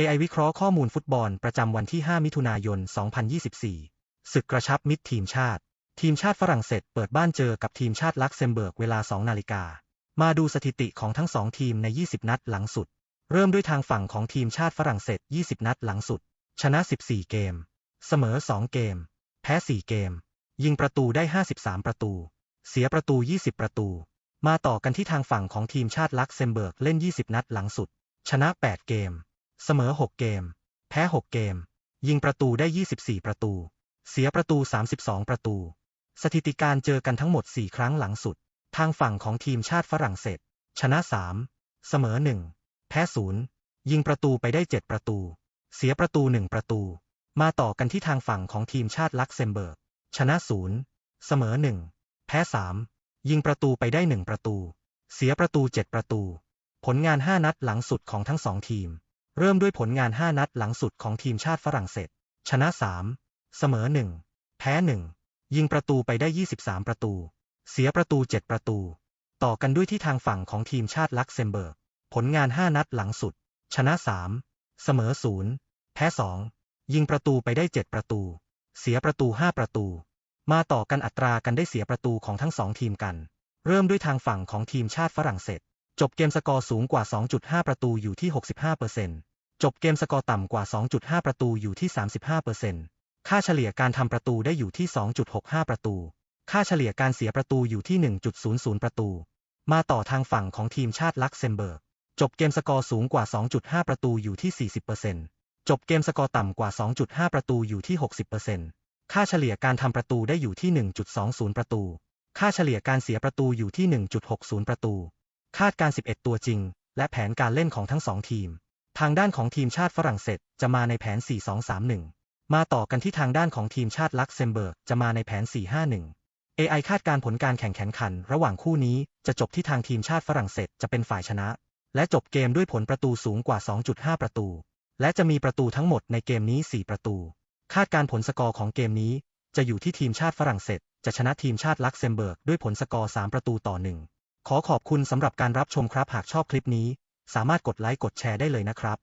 AI วิเคราะห์ข้อมูลฟุตบอลประจำวันที่ 5 มิถุนายน 2024 ศึกกระชับมิตรทีมชาติ ทีมชาติฝรั่งเศสเปิดบ้านเจอกับทีมชาติลักเซมเบิร์กเวลา 2 นาฬิกา มาดูสถิติของทั้งสองทีมใน 20 นัดหลังสุด เริ่มด้วยทางฝั่งของทีมชาติฝรั่งเศส 20 นัดหลังสุด ชนะ 14 เกม เสมอ 2 เกม แพ้ 4 เกม ยิงประตูได้ 53 ประตู เสียประตู 20 ประตู มาต่อกันที่ทางฝั่งของทีมชาติลักเซมเบิร์กเล่น 20 นัดหลังสุด ชนะ 8 เกม เสมอ 6 เกม แพ้ 6 เกม ยิงประตูได้ 24 ประตู เสียประตู 32 ประตู สถิติการเจอกันทั้งหมด 4 ครั้งหลังสุด ทางฝั่งของทีมชาติฝรั่งเศส ชนะ 3 เสมอ 1 แพ้ 0 ยิงประตูไปได้ 7 ประตู เสียประตู 1 ประตู มาต่อกันที่ทางฝั่งของทีมชาติลักเซมเบิร์ก ชนะ 0 เสมอ 1 แพ้ 3 ยิงประตูไปได้ 1 ประตู เสียประตู 7 ประตู ผลงาน 5 นัดหลังสุดของทั้งสองทีม เริ่มด้วยผลงาน 5 นัดหลังสุดของทีมชาติฝรั่งเศส ชนะ 3 เสมอ 1 แพ้ 1 ยิงประตูไปได้ 23 ประตู เสียประตู 7 ประตู ต่อกันด้วยที่ทางฝั่งของทีมชาติลักเซมเบิร์ก ผลงาน 5 นัดหลังสุด ชนะ 3 เสมอ 0 แพ้ 2 ยิงประตูไปได้ 7 ประตู เสียประตู 5 ประตู มาต่อกันอัตรากันได้เสียประตูของทั้งสองทีมกัน เริ่มด้วยทางฝั่งของทีมชาติฝรั่งเศส จบเกมสกอร์สูงกว่า 2.5 ประตูอยู่ที่ 65%จบเกมสกอร์ต่ำกว่า 2.5 ประตูอยู่ที่ 35%ค่าเฉลี่ยการทำประตูได้อยู่ที่ 2.65 ประตู ค่าเฉลี่ยการเสียประตูอยู่ที่ 1.00 ประตู มาต่อทางฝั่งของทีมชาติลักเซมเบิร์ก จบเกมสกอร์สูงกว่า 2.5 ประตูอยู่ที่ 40%จบเกมสกอร์ต่ำกว่า 2.5 ประตูอยู่ที่ 60%ค่าเฉลี่ยการทำประตูได้อยู่ที่ 1.20 ประตู ค่าเฉลี่ยการเสียประตูอยู่ที่ 1.60 ประตู คาดการ 11 ตัวจริง และแผนการเล่นของทั้งสองทีม ทางด้านของทีมชาติฝรั่งเศสจะมาในแผน 4-2-3-1 มาต่อกันที่ทางด้านของทีมชาติลักเซมเบิร์กจะมาในแผน 4-5-1 AI คาดการผลการแข่งขัน ระหว่างคู่นี้จะจบที่ทางทีมชาติฝรั่งเศสจะเป็นฝ่ายชนะ และจบเกมด้วยผลประตูสูงกว่า 2.5 ประตู และจะมีประตูทั้งหมดในเกมนี้ 4 ประตู คาดการผลสกอร์ของเกมนี้ จะอยู่ที่ทีมชาติฝรั่งเศสจะชนะทีมชาติลักเซมเบิร์กด้วยผลสกอร์ 3 ประตูต่อ 1 ขอขอบคุณสำหรับการรับชมครับหากชอบคลิปนี้ สามารถกดไลค์กดแชร์ได้เลยนะครับ